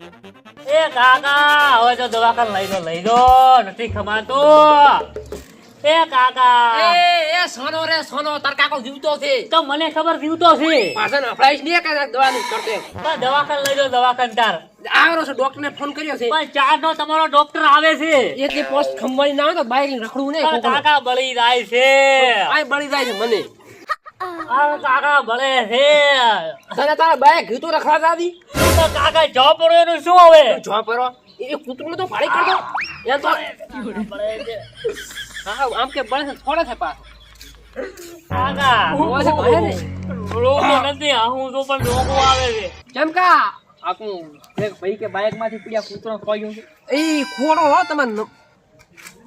એ કાકા હવે તો દવાખાને લઈ દો લઈ દો નથી ખમાતું. એ કાકા. એ એ સોનો રે સોનો તાર કાકો જીવતો છે. તો મને ખબર જીવતો છે. પાછળ અફડાઈશ નહીં કે દવાનું કરતો. પણ દવાખાને લઈ દો દવાખાને તાર. આવ્યો છે ડોક્ટર ને ફોન કર્યો છે. પણ ચાર નો તમારો ડોક્ટર આવે છે. એક દી પોસ્ટ ખંભાળી ના આવે તો બાઈક રખડું ને. કાકા બળી જાય છે. આય બળી જાય છે મને. આ કાકા બળે છે. તને તારા બાઈક ઘીતું રખડાતા હતી તો કાકા જો પડો એનું શું હવે? જો પરો એ કૂતરું તો ફાડી કરતો એ તો બળે છે. હા આમ કે બળે છે છે પાછો. કાકા હોવા ભલે ને. રોગો નથી. હું તો પણ રોગો આવે છે. કેમ કા? આખું એક ભાઈ કે બાઈકમાંથી પીડ્યા કૂતરો છે. એ ખોડો હો તમારે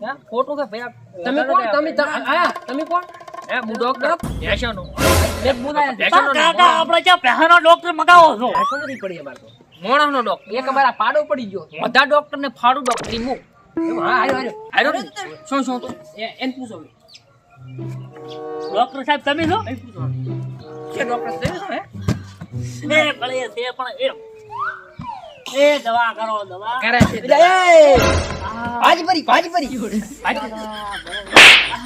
હે? ખોટું ભઈ તમે કોણ? તમે તમે કોણ? હે હું ડોક્ટર પેશન્ટનો એક કાકા આપણે ક્યાં પહેનો ડોક્ટર મગાવો છો? આખો નથી પડી અમારે તો. મોણસનો ડોક્ટર એક અમારા પાડો પડી ગયો બધા ડોક્ટર ને ફાડું ડોક્ટર હા હાર્યો હાર્યો શું શું? તો એ- પૂછો ડોક્ટર સાહેબ તમે છો? કે ડોક્ટર છે હે? એ ભલે છે પણ એ એ દવા કરો દવા. કરે છે પરી ભાજી પરી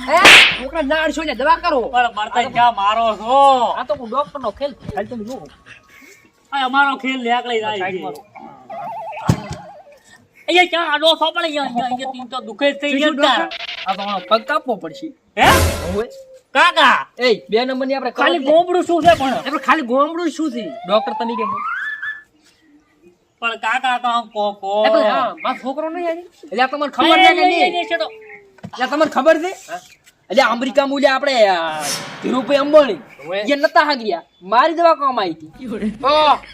હે? છોકરા ના અડશો ને દવા કરો. પણ મારતા ક્યાં મારો છો? આ તો ડોક્ટર નો ખેલ. ખાલી તમે જો આ અમારો ખેલ લેકડી જાય છે. અહીંયા ક્યાં આડો છો પણ અહીંયા અહીંયા તીન તો દુખે થઈ ગયા? આ તો પગ કાપવો પડશે. હે? હોય કાકા? એ બે નંબરની આપણે ખાલી ગોમડું શું છે પણ? આપણે ખાલી ગોમડું શું છે? ડોક્ટર તમે કેમ પણ કાકા તો આમ કો કો એટલે મારો છોકરો નહીં આવી એટલે તમને ખબર છે કે નહીં? એટલે તમને ખબર છે? એટલે અમેરિકા મૂલ્ય આપણે ધીરુભાઈ અંબાણી એ નતા હાગ્યા. મારી દવા કામ આવી હતી.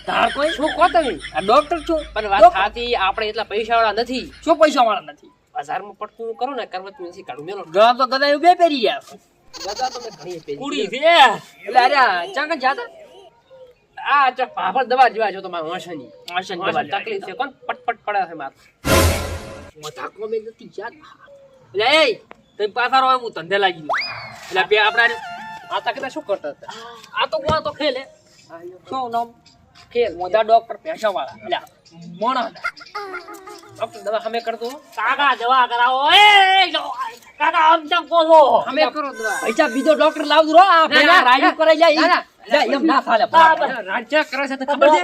તાર કોઈ? શું કહો તમે? આ ડોક્ટર છું. પણ વાત સાચી આપણે એટલા પૈસા વાળા નથી. શું પૈસા વાળા નથી? બજારમાં પડતું કરું ને કરવત નથી કાઢું. મેલો. ગળા તો ગદા બે પહેરી ગયા. ગદા તો મેં ઘણી પહેરી. કુડી છે. એટલે અરે ચાંગા જાતા? આ ચા પાપડ દવા જેવા છો તમારે વાંસની દવા તકલીફ છે કોણ? પટપટ પડે છે માર. મજાકમાં મે નથી યાદ એટલે એ તે પાછા રહો હું ધંધે લાગી ગયો. એટલે બે આપણા આ તકલીફ શું કરતા હતા? આ તો કોણ તો ખેલે. શું નામ? ખેલ. મોદા ડોક્ટર પૈસા વાળા એટલે મોણા ડોક્ટર દવા હમે કરતો કાકા દવા કરાવો. એ કાકા આમ ચમ કો હમે અમે કરો દવા. પૈસા બીજો ડોક્ટર લાવજો આ ભેગા રાયુ કરાઈ જાય એમ ના ચાલે રાજ્ય કરે છે તો ખબર છે?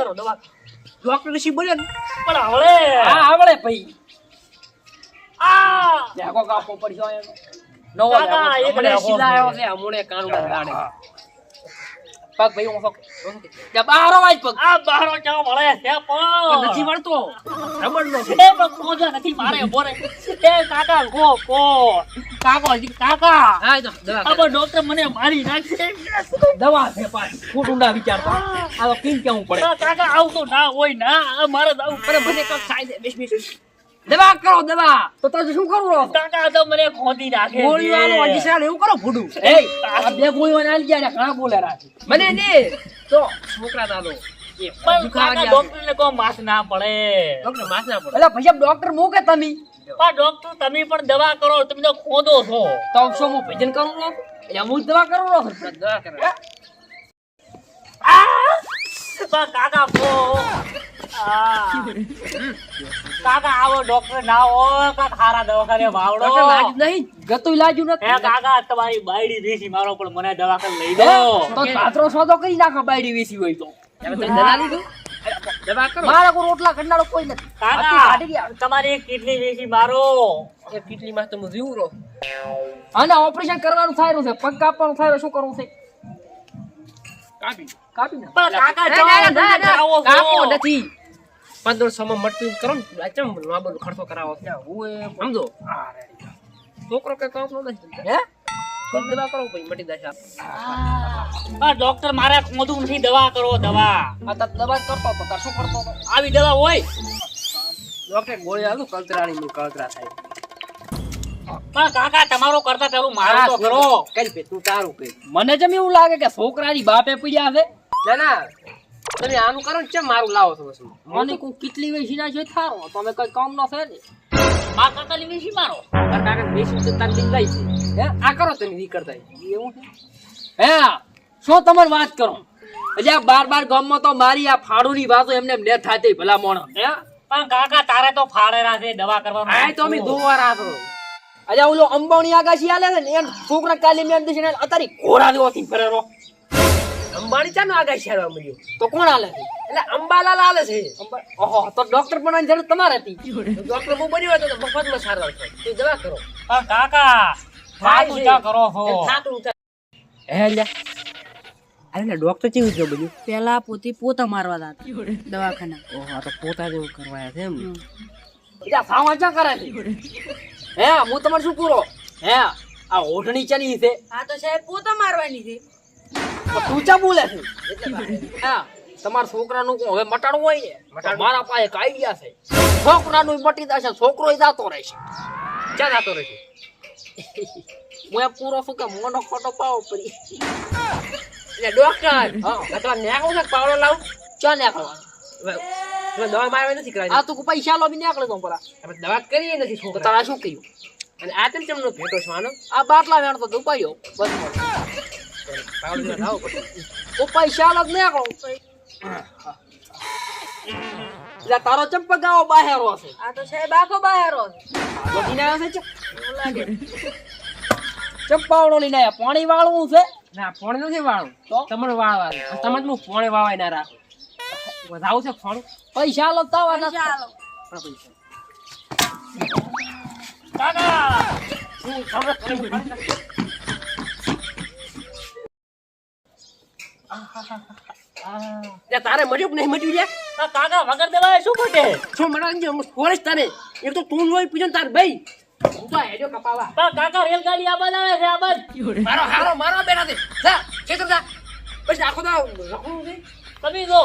ડોક્ટર ઋષિ બોલ્યો ને પણ હવે હા આવડે ભાઈ. આ. જાગો કાપો પડ્યો એનો નવો કાકા, જાગો. એક હમણે જાગો સિલાયો છે. છે હમણે કાનુડા દાડે પગ ભાઈ હું ફક ત્યાં બહાર આવાય પગ. આ બારો ચા મળે છે પણ નથી મળતો રમણ નો છે પણ કોજો નથી મારે બોરે. એ કાકા ગો કો. કાકો હજી કાકા. હા તો દવા આ કરે. ડોક્ટર મને મારી નાખશે. દવા છે પાછી ના વિચારતો. આ તો કેમ કેવું પડે? કાકા આવતો ના હોય ના. આ મારે જવું અરે મને કઈ થાય છે. બેસ બેસ દવા કરો દવા. તો તમે શું કરું રહો કાકા તો મને ખોદી નાખે ગોળી વાળો આલો સાલ એવું કરો ભૂડું એ આ બે ગોળીઓ આલી ગયા કા ઘણા બોલે રાખે. મને ને તો છોકરા ના દો પણ કાકા ગયા છે. ડોક્ટરને માસ ના પડે. ડોક્ટર માસ ના પડે. એટલે પછી ડોક્ટર મૂકે તમે પણ ડોક્ટર તમે પણ દવા કરો તમે તો ખોદો છો. તો શું હું ભજન કરું લો એટલે હું દવા કરું લો દવા કરે પણ કાકા કો કાકા આવો ડોક્ટર ના હોય કાકા હારા દવાખાને વાવડો. નહીં ગતું લાજુ નથી. કાકા તમારી બાયડી દેશી મારો પણ મને દવાખાને લઈ દો તો પાત્રો સોદો કરી નાખો બાયડી વેસી હોય તો. તમારી કિડની વેચી મારો. એ કેટલીમાં તો હું જીવું અને ઓપરેશન કરવાનું થાય છે. પગ કાપવાનું થાય શું કરવું છે? કાપી. કાપી કાકા ના. કાપો નથી. માં કરો ને. આ ચમ લાંબો ખર્ચો કરાવો છો. હું એ સમજો. છોકરો કઈ કામ નથી. હે? થોડી દવા કરો પછી મટી જશે આ ડોક્ટર મારા મોઢું નથી દવા કરો દવા. આ તાર દવા કરતો તો તાર શું કરતો આવી દવા હોય. ડોક્ટર ગોળી આલું કલતરાણી નું કલતરા થાય. પણ કાકા તમારો કરતા પેલું મારું તો કરો. કરી? તું તારું કઈ. મને જેમ એવું લાગે કે છોકરાની બાપે પીડ્યા છે. ના ના તમે આનું કરો ને ચમ મારું લાવો છો વસ્તુ મને કોઈ કેટલી વેસી ના છે થારો. તમે કઈ કામ ન થાય ને. માર કાકાની વેસી મારો. તાર કાકા વેસી તો તાર બિલ લઈ છે હે? આ કરો તમે ઈ કરતા. એવું છે? હે શું તમારે વાત કરો? એટલે બાર બાર ગામમાં તો મારી આ ફાડુની વાતો એમને એમ ને થાતી ભલા મોણા. હે? પણ કાકા તારે તો ફાડે છે દવા કરવા આ તો અમે દોવા રાતો અલ્યા ઓલો અંબાણી આગાશી આલે છે ને એમ છોકરા કાલી મેં દેશે ને અત્યારે ઘોડા દેવાથી ફરેરો અંબાણી ચાનો આગાહી શેરવા મળ્યો? તો કોણ હાલે છે? એટલે અંબાલાલ હાલે છે. અંબા- ઓહો તો ડોક્ટર બનવાની જરૂર તમારે હતી. ડોક્ટર હું બની હોય તો મફતમાં સારવાર થાય તો દવા કરો. કાકા થાતું ચા કરો છો. થાતું થાય. હે લ્યા અરે લે ડોક્ટર કેવું છે બધું? પેલા પોતે પોતા મારવા હતા દવાખાના. ઓહો તો પોતા જેવું કરવાયા છે એમ. ને. એટલે સાવા ચા કરે હે હું તમારે શું પૂરો? હે આ ઓઢણી ચાલી છે. આ તો સાહેબ પોતા મારવાની છે. તો ચા બોલે છે? હા. તમારા છોકરાનું હવે મટાડવું હોય ને? મારા પાસે એક આઈડિયા છે. છોકરાનું મટી જશે છોકરો જાતો રહેશે. ક્યાં જાતો રહેશે? હું એમ પૂરો છું કે મોનો ખોટો પાવો પડી. એટલે ડોક્ટર હા. અથવા નેકળો છે પાવડો લાવું. ક્યાં નીકળવાનું દવા મારવા નથી કરાવી. આ તું પૈસા લો બી નીકળે તો પેલા. દવા કરીએ નથી છોકરા તારા શું કહ્યું અને આ તેમ તેમનો ભેટો છો આનો? આ બાટલા વેણ તો દુપાયો બસ. તો પૈસા લો નીકળો એટલે તારો ચંપક ગાવો બાહેરો છે. આ તો સાહેબ આખો બહારો છે. બગીને આવ્યો છે ચંપાવડો લઈને આવ્યા પાણી વાળવું છે? ના ફોન નથી વાળું તો? તમારે વાળવાનું અને તમે હું ફોને વાવાય ના રાખો. વધાવું છે ફોન પૈસા લો તાવા ના ચાલો કાકા! લે, તારે મળ્યું કે નહીં મળ્યું લે? કાકા વગર દવાએ શું ઘટે શું હું ફોરેસ્ટ તારે એક તો તું લોય પીજન તાર ભાઈ. હું તો હેજો કપાવા. પણ કાકા રેલગાડી આ બાદ આવે છે આ બાદ મારો હારો મારો બેટા દે જા ખેતર જા. પછી આખો તો રખડું તમે જો